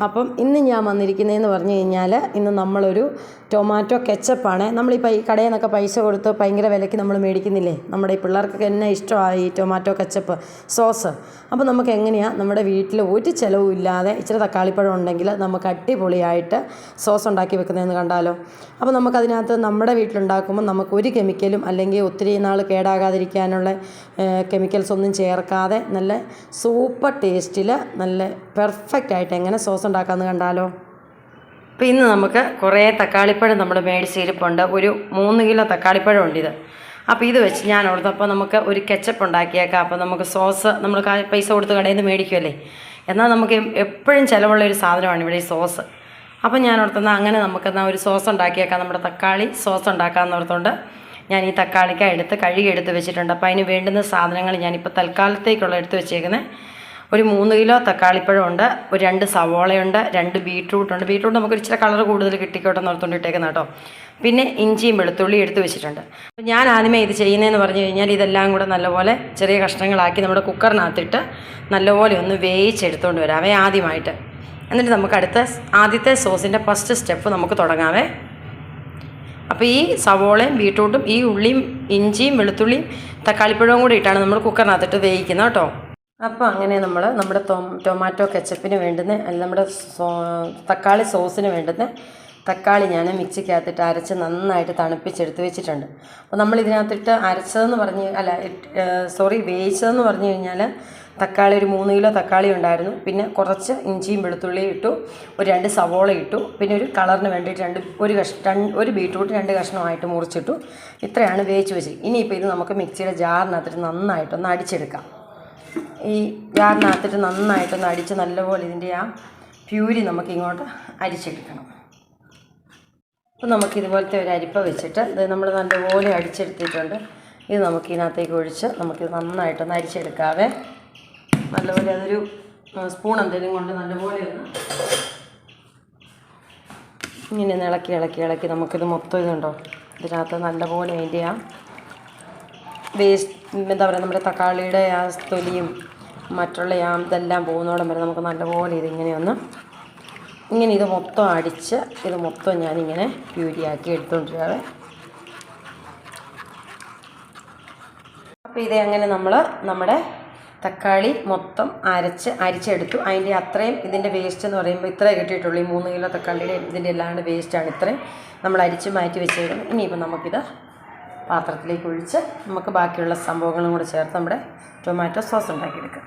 അപ്പം ഇന്ന് ഞാൻ വന്നിരിക്കുന്നതെന്ന് പറഞ്ഞു കഴിഞ്ഞാൽ ഇന്ന് നമ്മളൊരു ടൊമാറ്റോ കെച്ചപ്പാണ് നമ്മൾ ഈ പൈ കടയിൽ നിന്നൊക്കെ പൈസ കൊടുത്ത് ഭയങ്കര വിലയ്ക്ക് നമ്മൾ മേടിക്കുന്നില്ലേ? നമ്മുടെ ഈ പിള്ളേർക്കൊക്കെ എന്നെ ഇഷ്ടമായി ടൊമാറ്റോ കെച്ചപ്പ് സോസ് അപ്പോൾ നമുക്ക് എങ്ങനെയാണ് നമ്മുടെ വീട്ടിൽ ഒരു ചിലവും ഇല്ലാതെ ഇച്ചിരി തക്കാളിപ്പഴം ഉണ്ടെങ്കിൽ നമുക്ക് അടിപൊളിയായിട്ട് സോസ് ഉണ്ടാക്കി വെക്കുന്നതെന്ന് കണ്ടാലോ? അപ്പോൾ നമുക്കതിനകത്ത് നമ്മുടെ വീട്ടിലുണ്ടാക്കുമ്പോൾ നമുക്ക് ഒരു കെമിക്കലും അല്ലെങ്കിൽ ഒത്തിരി നാൾ കേടാകാതിരിക്കാനുള്ള കെമിക്കൽസ് ഒന്നും ചേർക്കാതെ നല്ല സൂപ്പർ ടേസ്റ്റിൽ നല്ല പെർഫെക്റ്റ് ആയിട്ട് എങ്ങനെ സോസ് ഉണ്ടാക്കാമെന്ന് കണ്ടാലോ? അപ്പോൾ ഇന്ന് നമുക്ക് കുറേ തക്കാളിപ്പഴം നമ്മൾ മേടിച്ചിരിപ്പുണ്ട് ഒരു മൂന്ന് കിലോ തക്കാളിപ്പഴം ഉണ്ട് ഇത് അപ്പോൾ ഇത് വെച്ച് ഞാൻ ഓർത്തപ്പോൾ നമുക്ക് ഒരു കെച്ചപ്പ് ഉണ്ടാക്കിയേക്കാം. അപ്പോൾ നമുക്ക് സോസ് നമ്മൾ പൈസ കൊടുത്ത് കടയിൽ നിന്ന് മേടിക്കുമല്ലേ എന്നാൽ നമുക്ക് എപ്പോഴും ചിലവുള്ള ഒരു സാധനമാണ് ഇവിടെ ഈ സോസ്. അപ്പം ഞാൻ ഓർത്തുന്ന അങ്ങനെ നമുക്കെന്നാൽ ഒരു സോസ് ഉണ്ടാക്കിയേക്കാം. നമ്മുടെ തക്കാളി സോസ് ഉണ്ടാക്കാമെന്ന് ഓർത്തുകൊണ്ട് ഞാൻ ഈ തക്കാളിക്ക എടുത്ത് കഴുകി എടുത്ത് വെച്ചിട്ടുണ്ട്. അപ്പോൾ അതിന് വേണ്ടുന്ന സാധനങ്ങൾ ഞാനിപ്പോൾ തൽക്കാലത്തേക്കുള്ള എടുത്ത് വെച്ചേക്കുന്നത് ഒരു മൂന്ന് കിലോ തക്കാളിപ്പഴമുണ്ട് ഒരു രണ്ട് സവോളയുണ്ട് രണ്ട് ബീട്രൂട്ടുണ്ട്. ബീട്രൂട്ട് നമുക്ക് ഇച്ചിരി കളർ കൂടുതൽ കിട്ടിക്കോട്ടെ എന്ന് ഓർത്തുകൊണ്ട് ഇട്ടേക്കുന്ന കേട്ടോ. പിന്നെ ഇഞ്ചിയും വെളുത്തുള്ളിയും എടുത്ത് വെച്ചിട്ടുണ്ട്. അപ്പോൾ ഞാൻ ആദ്യമേ ഇത് ചെയ്യുന്നതെന്ന് പറഞ്ഞു കഴിഞ്ഞാൽ ഇതെല്ലാം കൂടെ നല്ലപോലെ ചെറിയ കഷ്ണങ്ങളാക്കി നമ്മുടെ കുക്കറിനകത്തിട്ട് നല്ലപോലെ ഒന്ന് വേവിച്ചെടുത്തുകൊണ്ട് വരാവേ ആദ്യമായിട്ട്. എന്നിട്ട് നമുക്ക് അടുത്ത ആദ്യത്തെ സോസിന്റെ ഫസ്റ്റ് സ്റ്റെപ്പ് നമുക്ക് തുടങ്ങാമേ അപ്പോൾ ഈ സവോളയും ബീട്രൂട്ടും ഈ ഉള്ളിയും ഇഞ്ചിയും വെളുത്തുള്ളിയും തക്കാളിപ്പഴവും കൂടി ഇട്ടാണ് നമ്മൾ കുക്കറിനകത്തിട്ട് വേവിക്കുന്നത് കേട്ടോ. അപ്പോൾ അങ്ങനെ നമ്മൾ നമ്മുടെ ടൊമാറ്റോ കെച്ചപ്പിന് വേണ്ടുന്ന അല്ല നമ്മുടെ തക്കാളി സോസിന് വേണ്ടുന്ന തക്കാളി ഞാൻ മിക്സിക്കകത്തിട്ട് അരച്ച് നന്നായിട്ട് തണുപ്പിച്ചെടുത്ത് വെച്ചിട്ടുണ്ട്. അപ്പോൾ നമ്മൾ ഇതിനകത്തിട്ട് അരച്ചതെന്ന് പറഞ്ഞ് അല്ല സോറി വേവിച്ചതെന്ന് പറഞ്ഞു കഴിഞ്ഞാൽ തക്കാളി ഒരു മൂന്ന് കിലോ തക്കാളി ഉണ്ടായിരുന്നു. പിന്നെ കുറച്ച് ഇഞ്ചിയും വെളുത്തുള്ളിയും ഇട്ടു ഒരു രണ്ട് സവോള ഇട്ടു പിന്നെ ഒരു കളറിന് വേണ്ടിയിട്ട് രണ്ട് ഒരു കഷ് രണ്ട് ഒരു ബീട്രൂട്ട് രണ്ട് കഷ്ണമായിട്ട് മുറിച്ചിട്ടു. ഇത്രയാണ് വേവിച്ച് വെച്ചത്. ഇനിയിപ്പോൾ ഇത് നമുക്ക് മിക്സിയുടെ ജാറിനകത്തിട്ട് നന്നായിട്ടൊന്ന് അടിച്ചെടുക്കാം. ഈ ജാറിനകത്തിട്ട് നന്നായിട്ടൊന്ന് അടിച്ച് നല്ലപോലെ ഇതിന്റെ ആ പ്യൂരി നമുക്ക് ഇങ്ങോട്ട് അരിച്ചെടുക്കണം. അപ്പോൾ നമുക്ക് ഇതുപോലത്തെ ഒരു അരിപ്പ വെച്ചിട്ട് ഇത് നമ്മൾ നല്ലപോലെ അടിച്ചെടുത്തിട്ടുണ്ട്. ഇത് നമുക്ക് ഇതിനകത്തേക്ക് ഒഴിച്ച് നമുക്കിത് നന്നായിട്ടൊന്ന് അരിച്ചെടുക്കാവേ. നല്ലപോലെ അതൊരു സ്പൂൺ എന്തെങ്കിലും കൊണ്ട് നല്ലപോലെ ഒന്ന് ഇങ്ങനെ ഇളക്കി ഇളക്കി ഇളക്കി നമുക്കിത് മൊത്തം ഇതുണ്ടോ? ഇതിനകത്ത് നല്ലപോലെ അതിന്റെ ആ വേസ്റ്റ് എന്താ പറയുക നമ്മുടെ തക്കാളിയുടെ ആ തൊലിയും മറ്റുള്ള ആ ഇതെല്ലാം പോകുന്നോടം വരെ നമുക്ക് നല്ലപോലെ ഇതിങ്ങനെ ഒന്ന് ഇങ്ങനെ ഇത് മൊത്തം അടിച്ച് ഇത് മൊത്തം ഞാനിങ്ങനെ പ്യൂരിയാക്കി എടുത്തുകൊണ്ടിരിക്കാവേ അപ്പോൾ ഇത് അങ്ങനെ നമ്മൾ നമ്മുടെ തക്കാളി മൊത്തം അരച്ച് അരിച്ചെടുത്തു. അതിന്റെ അത്രയും ഇതിന്റെ വേസ്റ്റ് എന്ന് പറയുമ്പോൾ ഇത്രേ കിട്ടിയിട്ടുള്ളൂ. ഈ മൂന്ന് കിലോ തക്കാളിയുടെ ഇതിന്റെ എല്ലാണ്ട് വേസ്റ്റാണ് ഇത്രയും. നമ്മൾ അരിച്ച് മാറ്റി വെച്ചേക്കുന്നത്. ഇനിയിപ്പോൾ നമുക്കിത് പാത്രത്തിലേക്ക് ഒഴിച്ച് നമുക്ക് ബാക്കിയുള്ള സംഭവങ്ങളും കൂടെ ചേർത്ത് നമ്മുടെ ടൊമാറ്റോ സോസ് ഉണ്ടാക്കിയെടുക്കാം.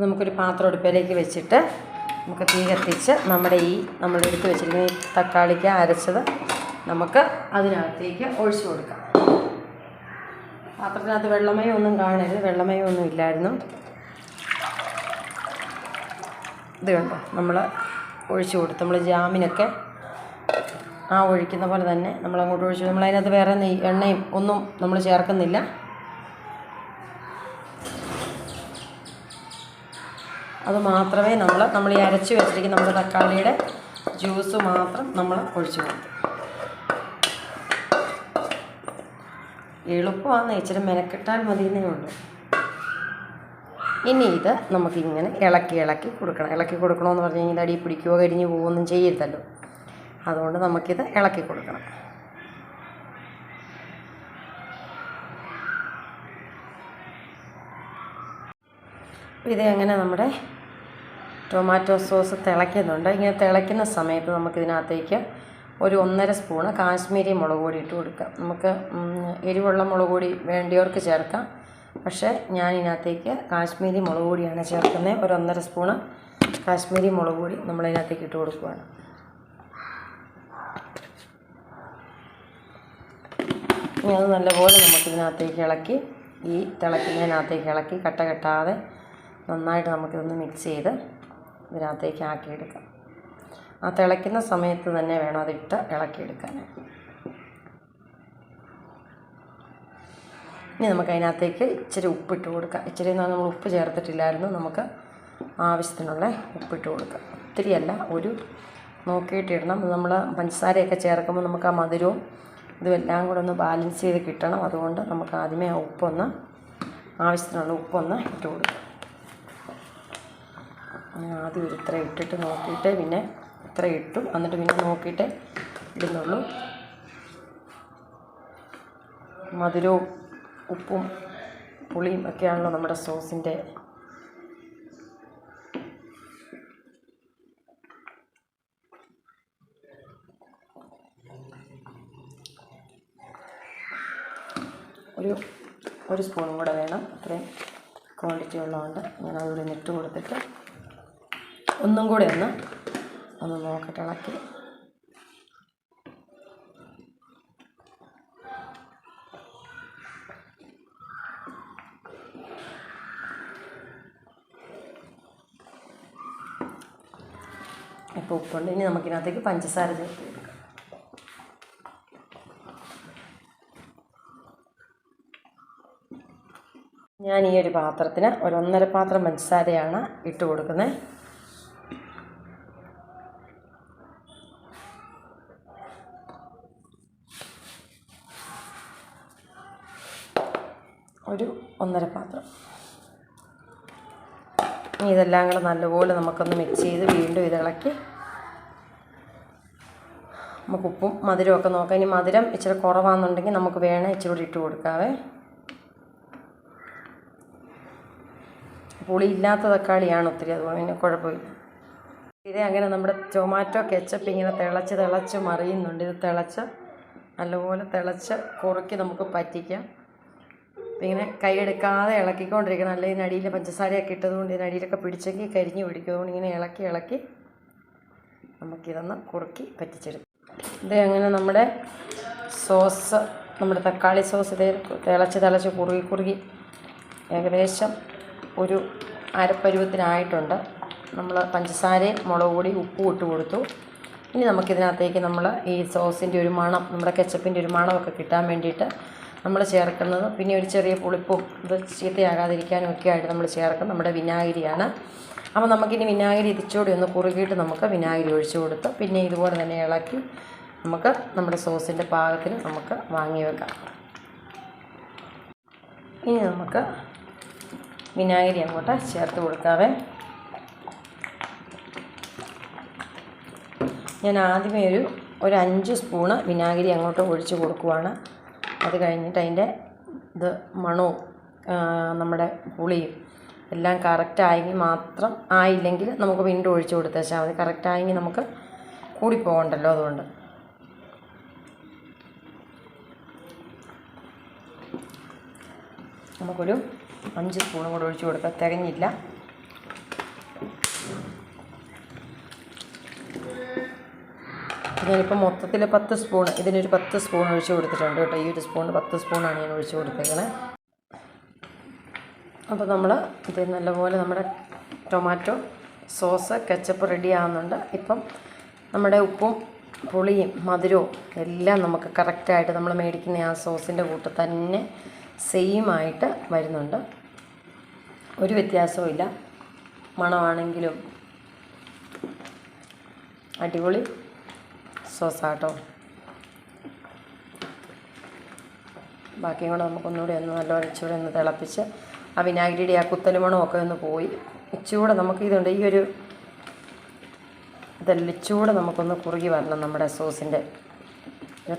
നമുക്കൊരു പാത്രം അടുപ്പിലേക്ക് വെച്ചിട്ട് നമുക്ക് തീ കത്തിച്ച് നമ്മുടെ ഈ നമ്മൾ എടുത്ത് വെച്ചിരിക്കുന്ന ഈ തക്കാളിക്ക് അരച്ചത് നമുക്ക് അതിനകത്തേക്ക് ഒഴിച്ചു കൊടുക്കാം. പാത്രത്തിനകത്ത് വെള്ളമയം ഒന്നും കാണരുത്. വെള്ളമയം ഒന്നും ഇല്ലായിരുന്നു. ഇത് കണ്ടോ? നമ്മൾ ഒഴിച്ചു കൊടുത്തു. നമ്മൾ ജാമിനൊക്കെ ആ ഒഴിക്കുന്ന പോലെ തന്നെ നമ്മൾ അങ്ങോട്ട് ഒഴിച്ചു. നമ്മൾ അതിനകത്ത് വേറെ എണ്ണയും ഒന്നും നമ്മൾ ചേർക്കുന്നില്ല. അത് മാത്രമേ നമ്മൾ നമ്മൾ ഈ അരച്ച് വെച്ചിരിക്കുന്ന നമ്മുടെ തക്കാളിയുടെ ജ്യൂസ് മാത്രം നമ്മൾ ഒഴിച്ചു കൊടുക്കും. എളുപ്പമാണ് ഇച്ചിരി മെനക്കെട്ടാൽ മതി എന്നേ ഉള്ളൂ. ഇനി ഇത് നമുക്കിങ്ങനെ ഇളക്കി ഇളക്കി കൊടുക്കണം. ഇളക്കി കൊടുക്കണമെന്ന് പറഞ്ഞു കഴിഞ്ഞാൽ അടി പിടിക്കുകയോ കരിഞ്ഞു പോവുകയൊന്നും ചെയ്യരുതല്ലോ. അതുകൊണ്ട് നമുക്കിത് ഇളക്കി കൊടുക്കണം. ഇത് അങ്ങനെ നമ്മുടെ ടൊമാറ്റോ സോസ് തിളയ്ക്കുന്നുണ്ട്? ഇങ്ങനെ തിളയ്ക്കുന്ന സമയത്ത് നമുക്കിതിനകത്തേക്ക് ഒരു ഒന്നര സ്പൂണ് കാശ്മീരി മുളക് പൊടി ഇട്ട് കൊടുക്കാം. നമുക്ക് എരിവുള്ള മുളക് പൊടി വേണ്ടിയവർക്ക് ചേർക്കാം. പക്ഷേ ഞാൻ ഇതിനകത്തേക്ക് കാശ്മീരി മുളക് പൊടിയാണ് ചേർക്കുന്നത്. ഒരു ഒന്നര സ്പൂണ് കാശ്മീരി മുളക് പൊടി നമ്മളതിനകത്തേക്ക് ഇട്ട് കൊടുക്കുകയാണ്. ഇനി അത് നല്ലപോലെ നമുക്കിതിനകത്തേക്ക് ഇളക്കി ഈ തിളയ്ക്കുന്നതിനകത്തേക്ക് ഇളക്കി കട്ട കെട്ടാതെ നന്നായിട്ട് നമുക്കിതൊന്ന് മിക്സ് ചെയ്ത് ഇതിനകത്തേക്ക് ആക്കിയെടുക്കാം. ആ തിളയ്ക്കുന്ന സമയത്ത് തന്നെ വേണം അതിട്ട് ഇളക്കിയെടുക്കാൻ. ഇനി നമുക്ക് അതിനകത്തേക്ക് ഇച്ചിരി ഉപ്പിട്ട് കൊടുക്കാം. ഇച്ചിരി നമ്മൾ ഉപ്പ് ചേർത്തിട്ടില്ലായിരുന്നു നമുക്ക് ആവശ്യത്തിനുള്ള ഉപ്പിട്ട് കൊടുക്കാം. ഒത്തിരിയല്ല ഒരു നോക്കിയിട്ടിടണം. നമ്മൾ പഞ്ചസാരയൊക്കെ ചേർക്കുമ്പോൾ നമുക്ക് ആ മധുരവും ഇതും എല്ലാം കൂടെ ഒന്ന് ബാലൻസ് ചെയ്ത് കിട്ടണം. അതുകൊണ്ട് നമുക്ക് ആദ്യമേ ആ ഉപ്പൊന്ന് ആവശ്യത്തിനുള്ള ഉപ്പൊന്ന് ഇട്ട് കൊടുക്കുക ഞാൻ ആദ്യം ഒരു ഇത്ര ഇട്ടിട്ട് നോക്കിയിട്ട് പിന്നെ ഇത്ര ഇട്ടു. എന്നിട്ട് പിന്നെ നോക്കിയിട്ട് ഇടുന്നുള്ളൂ. മധുരവും ഉപ്പും പുളിയും ഒക്കെയാണല്ലോ നമ്മുടെ സോസിന്റെ ഒരു ഒരു സ്പൂണും കൂടെ വേണം. അത്രയും ക്വാണ്ടിറ്റി ഉള്ളതുകൊണ്ട് ഞാൻ അതുകൂടി ഇട്ട് കൊടുത്തിട്ട് ഒന്നും കൂടെ ഒന്ന് ഒന്ന് നോക്കട്ടെ ഇളക്കി. ഇപ്പോൾ ഉപ്പുണ്ട്. ഇനി നമുക്കിനകത്തേക്ക് പഞ്ചസാര ചേർത്ത് കൊടുക്കാം. ഞാൻ ഈ ഒരു പാത്രത്തിന് ഒരു ഒന്നര പാത്രം പഞ്ചസാരയാണ് ഇട്ട് കൊടുക്കുന്നത് ഒരു ഒന്നര പാത്രം. ഇനി ഇതെല്ലാം കൂടെ നല്ലപോലെ നമുക്കൊന്ന് മിക്സ് ചെയ്ത് വീണ്ടും ഇതിളക്കി നമുക്ക് ഉപ്പും മധുരമൊക്കെ നോക്കാം. ഇനി മധുരം ഇച്ചിരി കുറവാണെന്നുണ്ടെങ്കിൽ നമുക്ക് വേണേൽ ഇച്ചിരി കൂടി ഇട്ട് കൊടുക്കാവേ. പുളി ഇല്ലാത്ത തക്കാളിയാണ് ഒത്തിരി അതുകൊണ്ട് പിന്നെ കുഴപ്പമില്ല. ഇതേ അങ്ങനെ നമ്മുടെ ടൊമാറ്റോ കെച്ചപ്പ് ഇങ്ങനെ തിളച്ച് തിളച്ച് മറിയുന്നുണ്ട്. ഇത് തിളച്ച് നല്ലപോലെ തിളച്ച് കുറുക്കി നമുക്ക് പറ്റിക്കാം. ഇങ്ങനെ കൈയെടുക്കാതെ ഇളക്കിക്കൊണ്ടിരിക്കണം. അല്ലെങ്കിൽ ഇതിനടിയിൽ പഞ്ചസാരയൊക്കെ ഇട്ടതുകൊണ്ട് ഇതിനടിയിലൊക്കെ പിടിച്ചെങ്കിൽ കരിഞ്ഞു പിടിക്കുന്നതുകൊണ്ട് ഇങ്ങനെ ഇളക്കി ഇളക്കി നമുക്കിതൊന്ന് കുറുക്കി പറ്റിച്ചെടുക്കാം. ഇത് അങ്ങനെ നമ്മുടെ സോസ് നമ്മുടെ തക്കാളി സോസ് ഇതേ തിളച്ച് തിളച്ച് കുറുകി കുറുകി ഏകദേശം ഒരു അരപ്പരുവത്തിനായിട്ടുണ്ട്. നമ്മൾ പഞ്ചസാരയും മുളക് പൊടി ഉപ്പും ഇട്ട് കൊടുത്തു. ഇനി നമുക്കിതിനകത്തേക്ക് നമ്മൾ ഈ സോസിന്റെ ഒരു മണം നമ്മുടെ കെച്ചപ്പിന്റെ ഒരു മണമൊക്കെ കിട്ടാൻ വേണ്ടിയിട്ട് നമ്മൾ ചേർക്കുന്നത്. പിന്നെ ഒരു ചെറിയ പുളിപ്പും ഇത് ചീത്തയാകാതിരിക്കാനും ഒക്കെ ആയിട്ട് നമ്മൾ ചേർക്കും. നമ്മുടെ വിനാഗിരിയാണ്. അപ്പോൾ നമുക്കിനി വിനാഗിരി ഇതിച്ചോടി ഒന്ന് കുറുകിയിട്ട് നമുക്ക് വിനാഗിരി ഒഴിച്ചു കൊടുത്ത് പിന്നെ ഇതുപോലെ തന്നെ ഇളക്കി നമുക്ക് നമ്മുടെ സോസിന്റെ പാകത്തിന് നമുക്ക് വാങ്ങി വെക്കാം. ഇനി നമുക്ക് വിനാഗിരി അങ്ങോട്ട് ചേർത്ത് കൊടുക്കാവേ. ഞാൻ ആദ്യമേ ഒരു ഒരു അഞ്ച് സ്പൂണ് വിനാഗിരി അങ്ങോട്ട് ഒഴിച്ച് കൊടുക്കുവാണ്. അത് കഴിഞ്ഞിട്ട് അതിന്റെ ഇത് മണവും നമ്മുടെ പുളിയും എല്ലാം കറക്റ്റായെങ്കിൽ മാത്രം ആയില്ലെങ്കിൽ നമുക്ക് വീണ്ടും ഒഴിച്ച് കൊടുത്തേച്ചാൽ മതി. കറക്റ്റായെങ്കിൽ നമുക്ക് കൂടിപ്പോകണ്ടല്ലോ അതുകൊണ്ട്. നമുക്കൊരു അഞ്ച് സ്പൂണും കൂടെ ഒഴിച്ച് കൊടുക്കുക തികഞ്ഞില്ല. ഞാനിപ്പോൾ മൊത്തത്തിൽ പത്ത് സ്പൂൺ ഇതിനൊരു പത്ത് സ്പൂൺ ഒഴിച്ച് കൊടുത്തിട്ടുണ്ട് കേട്ടോ. ഈ ഒരു സ്പൂൺ പത്ത് സ്പൂണാണ് ഞാൻ ഒഴിച്ച് കൊടുത്തേക്കണേ. അപ്പോൾ നമ്മൾ ഇത് നല്ലപോലെ നമ്മുടെ ടൊമാറ്റോ സോസ് കെച്ചപ്പ് റെഡി ആവുന്നുണ്ട്. ഇപ്പം നമ്മുടെ ഉപ്പും പുളിയും മധുരവും എല്ലാം നമുക്ക് കറക്റ്റായിട്ട് നമ്മൾ മേടിക്കുന്ന ആ സോസിന്റെ കൂട്ട് തന്നെ സെയിം ആയിട്ട് വരുന്നുണ്ട്. ഒരു വ്യത്യാസവും ഇല്ല മണമാണെങ്കിലും അടിപൊളി സോസാട്ടോ. ബാക്കിയും കൂടെ നമുക്കൊന്നുകൂടി ഒന്ന് നല്ലോണം ഇച്ചിരി ഒന്ന് തിളപ്പിച്ച് ആ വിനാഗിരിയുടെ ആ കുത്തലുമണമൊക്കെ ഒന്ന് പോയി. ഇച്ചിരൂടെ നമുക്ക് ഇതുണ്ട് ഈ ഒരു ഇതെല്ലാം ഇച്ചിരൂടെ നമുക്കൊന്ന് കുറുകി വരണം നമ്മുടെ സോസിന്റെ.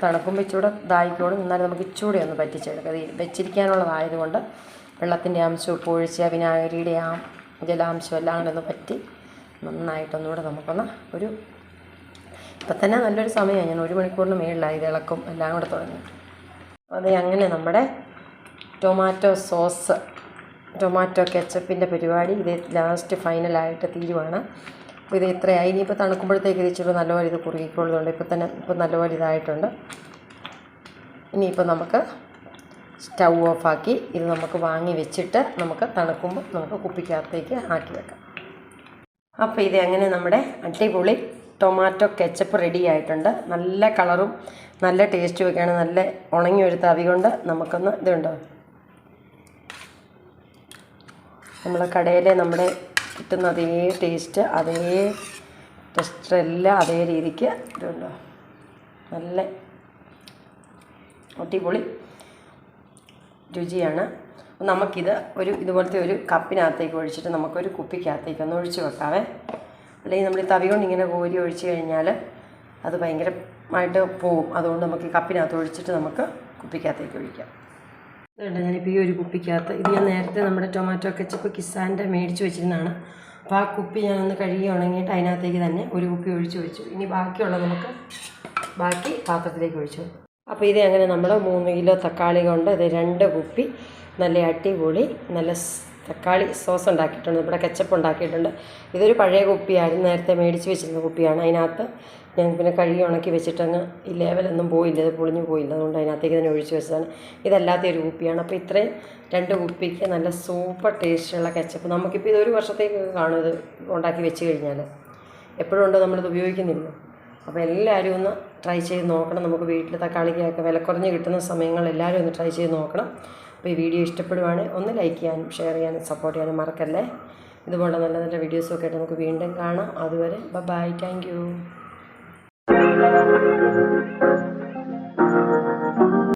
തണുക്കുമ്പോൾ ഇച്ചിരൂടെ ഇതായിക്കോളും എന്നാലും നമുക്ക് ഇച്ചിരൂടെ ഒന്ന് പറ്റിച്ചെടുക്കാം. ഇത് വെച്ചിരിക്കാനുള്ളതായതുകൊണ്ട് വെള്ളത്തിന്റെ അംശം ഉപ്പ് ഒഴിച്ച് വിനാഗിരിയുടെ ആ ജലാംശം എല്ലാം കൂടെ ഒന്ന് പറ്റി നന്നായിട്ടൊന്നുകൂടെ നമുക്കൊന്ന് ഒരു ഇപ്പം തന്നെ നല്ലൊരു സമയമാണ് ഞാൻ ഒരു മണിക്കൂറിന് മേളിലായി ഇളക്കും എല്ലാം കൂടെ തുടങ്ങി. അത് അങ്ങനെ നമ്മുടെ ടൊമാറ്റോ സോസ് ടൊമാറ്റോ കെച്ചപ്പിന്റെ പരിപാടി ഇത് ലാസ്റ്റ് ഫൈനലായിട്ട് തീരുവാണ്. അപ്പോൾ ഇത് ഇത്രയായി. ഇനിയിപ്പോൾ തണുക്കുമ്പോഴത്തേക്ക് ഇച്ചിരി നല്ലപോലെ ഇത് കുറുകിക്കൊള്ളുന്നുണ്ട്. ഇപ്പോൾ തന്നെ ഇപ്പോൾ നല്ലപോലെ ഇതായിട്ടുണ്ട്. ഇനിയിപ്പോൾ നമുക്ക് സ്റ്റൗ ഓഫാക്കി ഇത് നമുക്ക് വാങ്ങി വെച്ചിട്ട് നമുക്ക് തണുക്കുമ്പോൾ നമുക്ക് കുപ്പിക്കകത്തേക്ക് ആക്കി വെക്കാം. അപ്പോൾ ഇത് അങ്ങനെ നമ്മുടെ അടിപൊളി ടൊമാറ്റോ കെച്ചപ്പ് റെഡി ആയിട്ടുണ്ട്. നല്ല കളറും നല്ല ടേസ്റ്റും ഒക്കെയാണ്. നല്ല ഉണങ്ങി ഒരു തവി കൊണ്ട് നമുക്കൊന്ന് ഇതുണ്ടോ? നമ്മൾ കടയിലെ നമ്മുടെ കിട്ടുന്ന അതേ ടേസ്റ്റ് അതേ ടെസ്റ്റർ എല്ലാം അതേ രീതിക്ക് ഇതുണ്ടോ? നല്ല അടിപൊളി രുചിയാണ്. നമുക്കിത് ഒരു ഇതുപോലത്തെ ഒരു കപ്പിനകത്തേക്ക് ഒഴിച്ചിട്ട് നമുക്കൊരു കുപ്പിക്കകത്തേക്ക് ഒന്ന് ഒഴിച്ച് വെക്കാവേ. അല്ലെങ്കിൽ നമ്മൾ ഈ തവി കൊണ്ട് ഇങ്ങനെ കോരി ഒഴിച്ച് കഴിഞ്ഞാൽ അത് ഭയങ്കരമായിട്ട് പോവും. അതുകൊണ്ട് നമുക്ക് ഈ കപ്പിനകത്ത് ഒഴിച്ചിട്ട് നമുക്ക് കുപ്പിക്കകത്തേക്ക് ഒഴിക്കാം. ഇതുണ്ട് ഞാനിപ്പോൾ ഈ ഒരു കുപ്പിക്കകത്ത് ഇത് ഞാൻ നേരത്തെ നമ്മുടെ ടൊമാറ്റോ കെച്ചപ്പ് കിസാന്റെ മേടിച്ച് വെച്ചിരുന്നതാണ്. അപ്പോൾ ആ കുപ്പി ഞാനൊന്ന് കഴുകി ഉണങ്ങിയിട്ട് അതിനകത്തേക്ക് തന്നെ ഒരു കുപ്പി ഒഴിച്ച് വെച്ചു. ഇനി ബാക്കിയുള്ളത് നമുക്ക് ബാക്കി പാത്രത്തിലേക്ക് ഒഴിച്ചു അപ്പോൾ ഇത് അങ്ങനെ നമ്മൾ മൂന്ന് കിലോ തക്കാളി കൊണ്ട് ഇത് രണ്ട് കുപ്പി നല്ല അടിപൊളി നല്ല തക്കാളി സോസ് ഉണ്ടാക്കിയിട്ടുണ്ട്. ഇവിടെ കെച്ചപ്പ് ഉണ്ടാക്കിയിട്ടുണ്ട്. ഇതൊരു പഴയ കുപ്പിയായിരുന്നു. നേരത്തെ മേടിച്ച് വെച്ചിരുന്ന കുപ്പിയാണ്. അതിനകത്ത് ഞാൻ പിന്നെ കഴുകി ഉണക്കി വെച്ചിട്ടങ്ങ് ഈ ലെവലൊന്നും പോയില്ല. ഇത് പൊളിഞ്ഞു പോയില്ല. അതുകൊണ്ട് അതിനകത്തേക്ക് തന്നെ ഒഴിച്ച് വെച്ചതാണ്. ഇതല്ലാത്ത ഒരു കുപ്പിയാണ്. അപ്പോൾ ഇത്രയും രണ്ട് കുപ്പിക്ക് നല്ല സൂപ്പർ ടേസ്റ്റുള്ള കെച്ചപ്പ്. നമുക്കിപ്പോൾ ഇതൊരു വർഷത്തേക്ക് കാണും ഇത് ഉണ്ടാക്കി വെച്ച് കഴിഞ്ഞാൽ എപ്പോഴും ഉണ്ടോ? നമ്മളിത് ഉപയോഗിക്കുന്നില്ല? അപ്പോൾ എല്ലാവരും ഒന്ന് ട്രൈ ചെയ്ത് നോക്കണം. നമുക്ക് വീട്ടിൽ തക്കാളിക്കൊക്കെ വില കുറഞ്ഞ് കിട്ടുന്ന സമയങ്ങൾ എല്ലാവരും ഒന്ന് ട്രൈ ചെയ്ത് നോക്കണം. അപ്പോൾ ഈ വീഡിയോ ഇഷ്ടപ്പെടുവാണെങ്കിൽ ഒന്ന് ലൈക്ക് ചെയ്യാനും ഷെയർ ചെയ്യാനും സപ്പോർട്ട് ചെയ്യാനും മറക്കല്ലേ? ഇതുപോലെ നല്ല നല്ല വീഡിയോസൊക്കെ ആയിട്ട് നമുക്ക് വീണ്ടും കാണാം. അതുവരെ ബൈ താങ്ക് യു